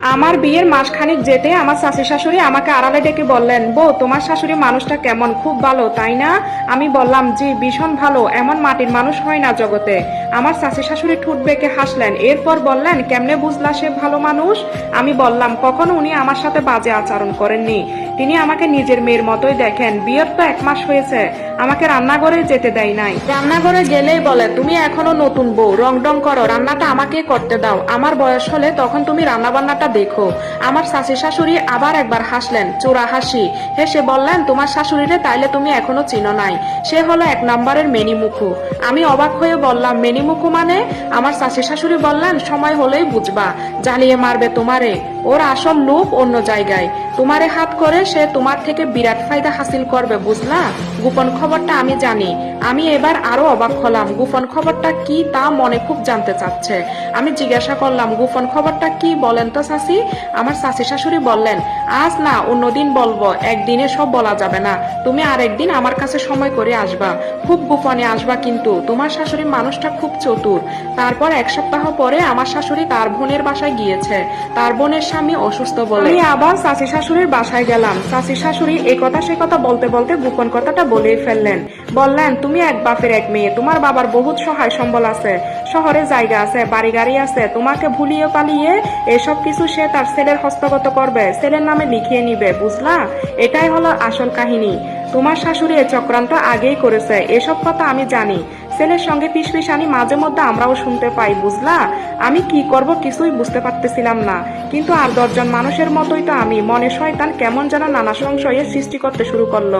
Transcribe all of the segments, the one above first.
আমার বিয়ের মাসখানিক যেতে আমার শাশুড়ি শাশুড়ি আমাকে আড়ালে ডেকে বললেন, বউ, তোমার শাশুড়ি মানুষটা কেমন? খুব ভালো, তাই না? আমি বললাম, জি, ভীষণ ভালো, এমন মাটির মানুষ হয় না জগতে। আমার শাশুড়ি শাশুড়ি ঠুট বেঁকে হাসলেন, এরপর বললেন, কেমনে বুঝলা সে ভালো মানুষ? আমি বললাম, কখনো উনি আমার সাথে বাজে আচরণ করেননি। তিনি আমাকে নিজের মেয়ের মতোই দেখেন, বিয়ের তো এক মাস হয়েছে, আমাকে রান্নাঘরে যেতে দেয় নাই। রান্নাঘরে গেলেই বলে, তুমি এখনও নতুন বউ রং ডং করো, রান্নাটা আমাকে করতে দাও। আমার বয়স হলে তখন তুমি রান্না বান্নাটা দেখো। আমার শাশি শাশুড়ি আবার একবার হাসলেন, চোরা হাসি। হেসে বললেন, তোমার শাশুড়িরে তাইলে তুমি এখনও চিনো নাই। সে হলো এক নম্বরের মেনিমুখু। আমি অবাক হয়ে বললাম, মেনিমুখু মানে? আমার শাশি শাশুড়ি বললেন, সময় হলেই বুঝবা, জ্বালিয়ে মারবে তোমারে। ওর আসল লোভ অন্য জায়গায়। তোমারে হাত করে সে তোমার থেকে বিরাট ফায়দা হাসিল করবে, বুঝলা? গোপন খবরটা আমি জানি। আমি এবার আরও অবাক হলাম। গোপন খবরটা কি তা মনে খুব জানতে চাচ্ছে। আমি জিজ্ঞাসা করলাম, গোপন খবরটা কি বলেন তো শাসি আমার শাশি শাশুড়ি বললেন, আজ না অন্যদিন বলব। একদিনে সব বলা যাবে না। তুমি আরেকদিন আমার কাছে সময় করে আসবা। খুব গোপনে আসবা কিন্তু। তোমার শাশুড়ি মানুষটা খুব চতুর। তারপর এক সপ্তাহ পরে আমার শাশুড়ি তার বোনের বাসায় গিয়েছে। তার বোনের স্বামী অসুস্থ বলে আবার চাচি শাশুড়ির বাসায় গেলাম। চাচি শাশুড়ি এ কথা সে কথা বলতে বলতে গোপন কথাটা বলেই ফেললেন। বললেন, তুমি এক বাপের এক মেয়ে। তোমার বাবার বহুত সহায় সম্বল আছে। শহরে জায়গা আছে বাড়ি গাড়ি আছে। তোমাকে ভুলিয়ে পালিয়ে এসব কিছু সে তার ছেলের হস্তগত করবে। ছেলের নামে লিখিয়ে নিবে, বুঝলা? এটাই হলো আসল কাহিনী। তোমার শাশুড়ি এ চক্রান্ত আগেই করেছে। এসব কথা আমি জানি। ছেলের সঙ্গে ফিসফিস আমি মাঝে মধ্যে আমরাও শুনতে পাই, বুঝলা? আমি কি করব কিছুই বুঝতে পারতেছিলাম না। কিন্তু আর দশজন মানুষের মতোই তো আমি। মনে শয়তান কেমন যেন নানা সংশয়ের সৃষ্টি করতে শুরু করল।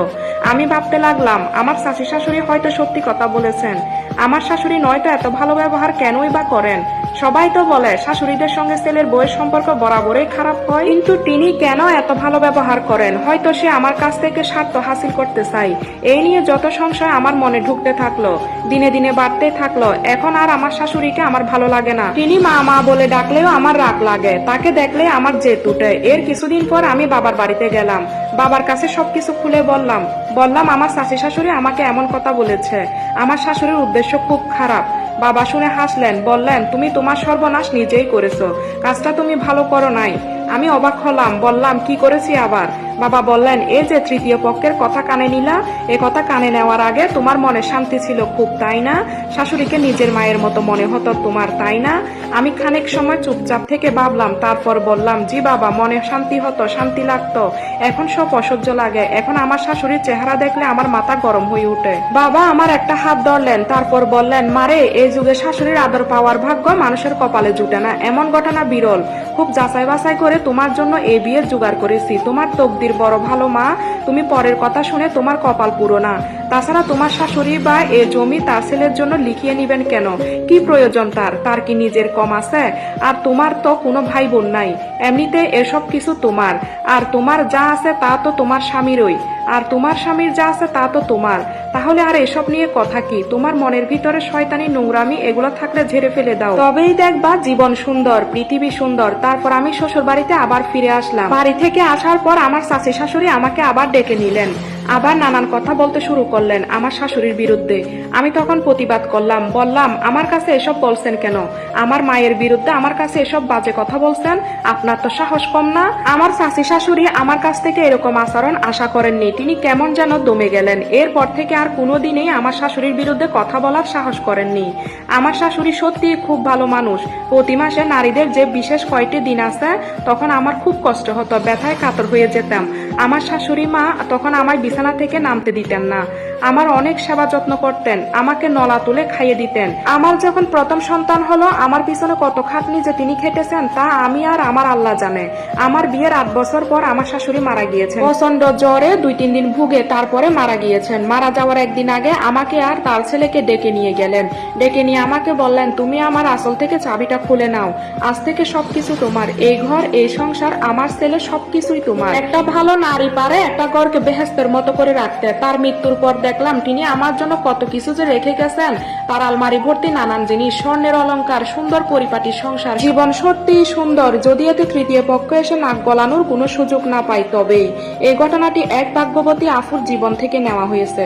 আমি ভাবতে লাগলাম, আমার শাশি শাশুড়ি হয়তো সত্যি কথা বলেছেন। আমার শাশুড়ি নয়তো এত ভালো ব্যবহার কেনই বা করেন? সবাই তো বলে, শাশুড়িদের সঙ্গে ছেলের বইয়ের সম্পর্ক বরাবরই খারাপ হয়। কিন্তু তিনি কেন এত ভালো ব্যবহার করেন? হয়তো সে আমার কাছ থেকে স্বার্থ হাসিল করতে চাই। এই নিয়ে যত সংশয় আমার মনে ঢুকতে থাকল, দিনে দিনে বাড়তে থাকল, এখন আর আমার শাশুড়িকে আমার ভালো লাগে না। তিনি মা মা বলে ডাকলেও আমার রাগ লাগে। তাকে দেখলে আমার জেদ উঠে। এর কিছুদিন পর আমি বাবার বাড়িতে গেলাম। বাবার কাছে সবকিছু খুলে বললাম বললাম, আমার শাশি শাশুড়ি আমাকে এমন কথা বলেছে। আমার শাশুড়ির উদ্দেশ্য খুব খারাপ। বাবা শুনে হাসলেন, বললেন, তুমি তোমার সর্বনাশ নিজেই করেছ। কাজটা তুমি ভালো করো নাই। আমি অবাক হলাম, বললাম, কি করেছি আবার? বাবা বললেন এই যে তৃতীয় পক্ষের কথা কানে নিলা, এ কথা কানে নেওয়ার আগে তোমার মনে শান্তি ছিল খুব, তাই না? শাশুড়িকে নিজের মায়ের মতো মনে হতো তোমার, তাই না? আমি খানিক সময় চুপচাপ থেকে ভাবলাম, তারপর বললাম, জি বাবা, মনে শান্তি হতো, শান্তি লাগতো। এখন সব অসহ্য লাগে। এখন আমার শাশুড়ির চেহারা দেখলে আমার মাথা গরম হয়ে ওঠে বাবা আমার একটা হাত ধরলেন, তারপর বললেন মারে এই যুগে শাশুড়ির আদর পাওয়ার ভাগ্য মানুষের কপালে জুটে না। এমন ঘটনা বিরল। খুব যাচাই বাছাই করে তোমার জন্য এই বিয়ের জোগাড় করেছি। তোমার তকদির বড় ভালো মা, তুমি পরের কথা শুনে তোমার কপাল পুরো না। তাছাড়া তোমার শাশুড়ি বা এ জমি তার ছেলের জন্য লিখিয়ে নিবেন কেন? কি প্রয়োজন তার? তার কি নিজের কম আছে? আর তোমার তো কোনো ভাই বোন নাই। এমনিতে এসব কিছু তোমার। আর তোমার যা আছে তা তো তোমার স্বামীরই। আর তোমার স্বামীর যা আছে তা তো তোমার। তাহলে আর এসব নিয়ে কথা কি? তোমার মনের ভিতরে শয়তানি নোংরামি, এগুলো থাকলে ঝেড়ে ফেলে দাও। তবেই দেখবা জীবন সুন্দর, পৃথিবী সুন্দর। তারপর আমি শ্বশুর বাড়িতে আবার ফিরে আসলাম। বাড়ি থেকে আসার পর আমার শাশি শাশুড়ি আমাকে আবার ডেকে নিলেন। আবার নানান কথা বলতে শুরু করলেন আমার শাশুড়ির বিরুদ্ধে। আমি তখন প্রতিবাদ করলাম, বললাম, আমার কাছে এসব বলছেন কেন? আমার মায়ের বিরুদ্ধে আমার কাছে এসব বাজে কথা বলছেন? আপনার তো সাহস কম না? আমার শাশি শাশুড়ি আমার কাছ থেকে এরকম আচরণ আশা করেননি। তিনি কেমন যেন দমে গেলেন। এরপর থেকে আর কোনোদিনই আমার শাশুড়ির বিরুদ্ধে কথা বলার সাহস করেননি। আমার শাশুড়ি সত্যি খুব ভালো মানুষ। প্রতি মাসে নারীদের যে বিশেষ কয়টি দিন আছে, তখন আমার খুব কষ্ট হতো, ব্যথায় কাতর হয়ে যেতাম। আমার শাশুড়ি মা তখন আমায় বিছানা থেকে নামতে দিতেন না। আমার অনেক সেবা যত্ন করতেন, আমাকে নলা তুলে খাইয়ে দিতেন। আমার যখন প্রথম সন্তান হলো, আমার পিছনে কত খাটনি যে তিনি খেটেছেন, তা আমি আর আমার আল্লাহ জানে। আমার বিয়ের আট বছর পর আমার শাশুড়ি মারা গিয়েছেন। প্রচণ্ড জ্বরে দুই তিন দিন ভুগে তারপরে মারা গিয়েছেন। মারা যাওয়ার একদিন আগে আমাকে আর তার ছেলেকে ডেকে নিয়ে গেলেন। ডেকে নিয়ে আমাকে বললেন, তুমি আমার আসল থেকে চাবিটা খুলে নাও। আজ থেকে সবকিছু তোমার। এই ঘর, এই সংসার, আমার ছেলে সবকিছুই তোমার। একটা ভালো নারী পারে, একটা ঘরকে বেহেস্তের মতো করে রাখতে। তার মৃত্যুর পর দেখলাম তিনি আমার জন্য কত কিছু যে রেখে গেছেন। তার আলমারি ভর্তি নানান জিনিস, স্বর্ণের অলঙ্কার সুন্দর পরিপাটি সংসার। জীবন সত্যিই সুন্দর, যদি এতে তৃতীয় পক্ষ এসে নাক গলানোর কোনো সুযোগ না পাই তবেই। এই ঘটনাটি এক ভাগ্যবতী আফুর জীবন থেকে নেওয়া হয়েছে।